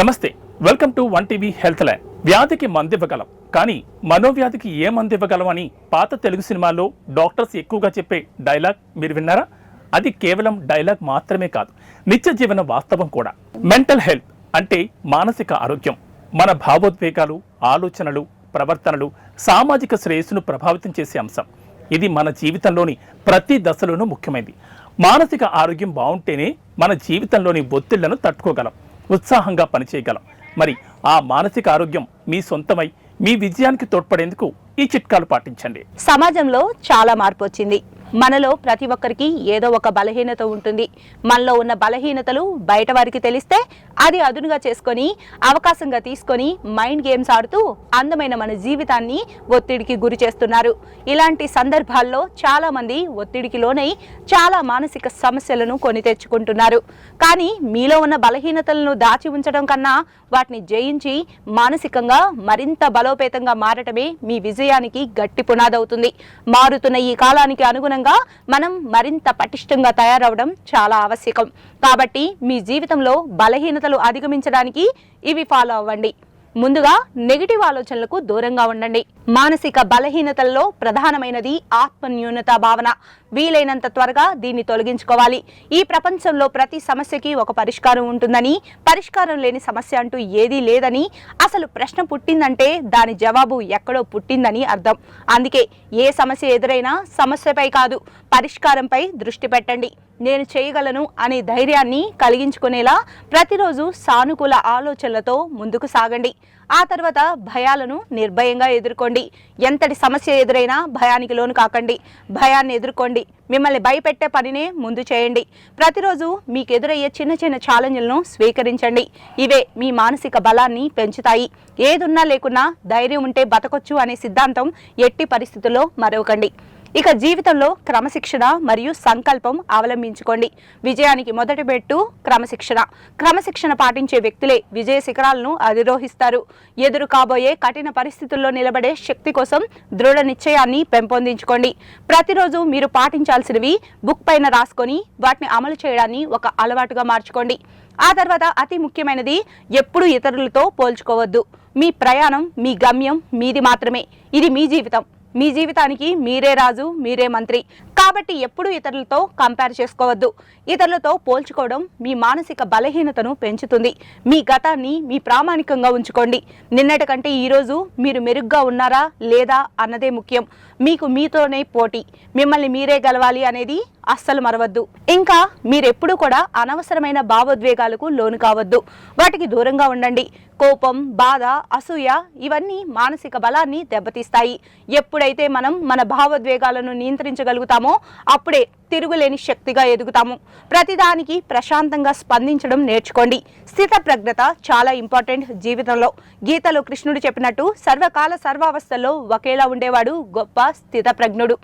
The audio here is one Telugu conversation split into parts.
నమస్తే welcome to one TV health line. వ్యాధికి మందివ్వగలం. కానీ మనోవ్యాధికి ఏ మంది ఇవ్వగలం అని పాత తెలుగు సినిమాల్లో డాక్టర్స్ ఎక్కువగా చెప్పే డైలాగ్ మీరు విన్నారా? అది కేవలం డైలాగ్ మాత్రమే కాదు నిత్య జీవన వాస్తవం కూడా. మెంటల్ హెల్త్ అంటే మానసిక ఆరోగ్యం. మన భావోద్వేగాలు ఆలోచనలు ప్రవర్తనలు సామాజిక శ్రేయస్సును ప్రభావితం చేసే అంశం. ఇది మన జీవితంలోని ప్రతి దశలోనూ ముఖ్యమైనది. మానసిక ఆరోగ్యం బాగుంటేనే మన జీవితంలోని ఒత్తిళ్ళను తట్టుకోగలం. ఉత్సాహంగా పనిచేయగలం. మరి ఆ మానసిక ఆరోగ్యం మీ సొంతమై మీ విజయానికి తోడ్పడేందుకు ఈ చిట్కాలు పాటించండి. సమాజంలో చాలా మార్పు వచ్చింది. మనలో ప్రతి ఒక్కరికి ఏదో ఒక బలహీనత ఉంటుంది. మనలో ఉన్న బలహీనతలు బయట వారికి తెలిస్తే అది అదునుగా చేసుకొని అవకాశంగా తీసుకొని మైండ్ గేమ్స్ ఆడుతూ అందమైన మన జీవితాన్ని ఒత్తిడికి గురి చేస్తున్నారు. ఇలాంటి సందర్భాల్లో చాలా మంది ఒత్తిడికి లోనై చాలా మానసిక సమస్యలను కొని తెచ్చుకుంటున్నారు. కానీ మీలో ఉన్న బలహీనతలను దాచి ఉంచడం కన్నా వాటిని జయించి మానసికంగా మరింత బలోపేతంగా మారటమే మీ విజయానికి గట్టి పునాదవుతుంది. మారుతున్న ఈ కాలానికి అనుగుణంగా మనం మరింత పటిష్టంగా తయారవడం చాలా ఆవశ్యకం. కాబట్టి మీ జీవితంలో బలహీనతలు అధిగమించడానికి ఇవి ఫాలో అవ్వండి. ముందుగా నెగిటివ్ ఆలోచనలకు దూరంగా ఉండండి. మానసిక బలహీనతల్లో ప్రధానమైనది ఆత్మన్యూనత భావన. వీలైనంత త్వరగా దీన్ని తొలగించుకోవాలి. ఈ ప్రపంచంలో ప్రతి సమస్యకి ఒక పరిష్కారం ఉంటుందని పరిష్కారం లేని సమస్య అంటూ ఏదీ లేదని అసలు ప్రశ్న పుట్టిందంటే దాని జవాబు ఎక్కడో పుట్టిందని అర్థం. అందుకే ఏ సమస్య ఎదురైనా సమస్యపై కాదు పరిష్కారంపై దృష్టి పెట్టండి. నేను చేయగలను అనే ధైర్యాన్ని కలిగించుకునేలా ప్రతిరోజు సానుకూల ఆలోచనలతో ముందుకు సాగండి. ఆ తర్వాత భయాలను నిర్భయంగా ఎదుర్కోండి. ఎంతటి సమస్య ఎదురైనా భయానికి లోను కాకండి. భయాన్ని ఎదుర్కోండి. మిమ్మల్ని భయపెట్టే పనినే ముందు చేయండి. ప్రతిరోజు మీకు ఎదురయ్యే చిన్న చిన్న ఛాలెంజ్లను స్వీకరించండి. ఇవే మీ మానసిక బలాన్ని పెంచుతాయి. ఏదున్నా లేకున్నా ధైర్యం ఉంటే బతకొచ్చు అనే సిద్ధాంతం ఎట్టి పరిస్థితుల్లో మరవకండి. ఇక జీవితంలో క్రమశిక్షణ మరియు సంకల్పం అవలంబించుకోండి. విజయానికి మొదటి పెట్టు క్రమశిక్షణ. క్రమశిక్షణ పాటించే వ్యక్తులే విజయ శిఖరాలను అధిరోహిస్తారు. ఎదురు కాబోయే కఠిన పరిస్థితుల్లో నిలబడే శక్తి కోసం దృఢ నిశ్చయాన్ని పెంపొందించుకోండి. ప్రతిరోజు మీరు పాటించాల్సినవి బుక్ పైన రాసుకొని వాటిని అమలు చేయడాన్ని ఒక అలవాటుగా మార్చుకోండి. ఆ తర్వాత అతి ముఖ్యమైనది ఎప్పుడు ఇతరులతో పోల్చుకోవద్దు. మీ ప్రయాణం మీ గమ్యం మీది మాత్రమే. ఇది మీ జీవితం. మీ జీవితానికి మీరే రాజు మీరే మంత్రి. కాబట్టి ఎప్పుడూ ఇతరులతో కంపేర్ చేసుకోవద్దు. ఇతరులతో పోల్చుకోవడం మీ మానసిక బలహీనతను పెంచుతుంది. మీ గతాన్ని మీ ప్రామాణికంగా ఉంచుకోండి. నిన్నటి కంటే ఈరోజు మీరు మెరుగ్గా ఉన్నారా లేదా అన్నదే ముఖ్యం. మీకు మీతోనే పోటీ. మిమ్మల్ని మీరే గెలవాలి అనేది అస్సలు మరవద్దు. ఇంకా మీరెప్పుడు కూడా అనవసరమైన భావోద్వేగాలకు లోను కావద్దు. వాటికి దూరంగా ఉండండి. కోపం బాధ అసూయ ఇవన్నీ మానసిక బలాన్ని దెబ్బతీస్తాయి. ఎప్పుడైతే మనం మన భావోద్వేగాలను నియంత్రించగలుగుతామో అప్పుడే తిరుగులేని శక్తిగా ఎదుగుతాము. ప్రతిదానికి ప్రశాంతంగా స్పందించడం నేర్చుకోండి. స్థిత ప్రజ్ఞత చాలా ఇంపార్టెంట్ జీవితంలో. గీతలో కృష్ణుడు చెప్పినట్టు సర్వకాల సర్వావస్థల్లో ఒకేలా ఉండేవాడు గొప్ప స్థిత ప్రజ్ఞుడు.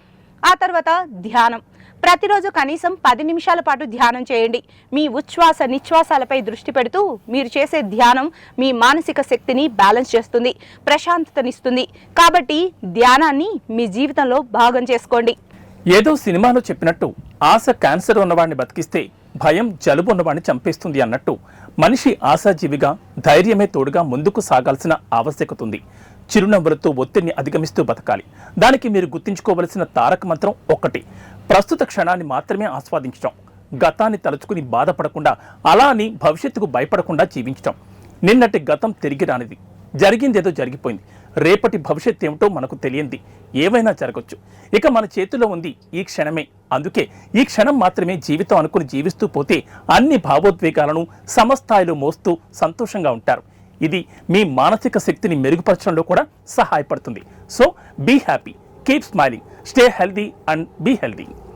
ఆ తర్వాత ధ్యానం. ప్రతిరోజు కనీసం పది నిమిషాల పాటు ధ్యానం చేయండి. మీ ఉచ్ఛ్వాస నిశ్వాసాలపై దృష్టి పెడుతూ మీరు చేసే ధ్యానం మీ మానసిక శక్తిని బ్యాలెన్స్ చేస్తుంది ప్రశాంతతనిస్తుంది. కాబట్టి ధ్యానాన్ని మీ జీవితంలో భాగం చేసుకోండి. ఏదో సినిమాలో చెప్పినట్టు ఆశ క్యాన్సర్ ఉన్నవాడిని బతికిస్తే భయం జలుబు ఉన్నవాడిని చంపేస్తుంది అన్నట్టు మనిషి ఆశాజీవిగా ధైర్యమే తోడుగా ముందుకు సాగాల్సిన ఆవశ్యకత ఉంది. చిరునవ్వులతో ఒత్తిడిని అధిగమిస్తూ బతకాలి. దానికి మీరు గుర్తుంచుకోవలసిన తారక మంత్రం ఒక్కటి. ప్రస్తుత క్షణాన్ని మాత్రమే ఆస్వాదించడం గతాన్ని తలుచుకుని బాధపడకుండా అలా అని భవిష్యత్తుకు భయపడకుండా జీవించడం నిన్నటి గతం తిరిగి రానిది. జరిగిందేదో జరిగిపోయింది. రేపటి భవిష్యత్ ఏమిటో మనకు తెలియంది. ఏవైనా జరగచ్చు. ఇక మన చేతిలో ఉంది ఈ క్షణమే. అందుకే ఈ క్షణం మాత్రమే జీవితం అనుకుని జీవిస్తూ పోతే అన్ని భావోద్వేగాలను సమస్థాయిలో మోస్తూ సంతోషంగా ఉంటారు. ఇది మీ మానసిక శక్తిని మెరుగుపరచడంలో కూడా సహాయపడుతుంది. So be happy keep smiling stay healthy and be healthy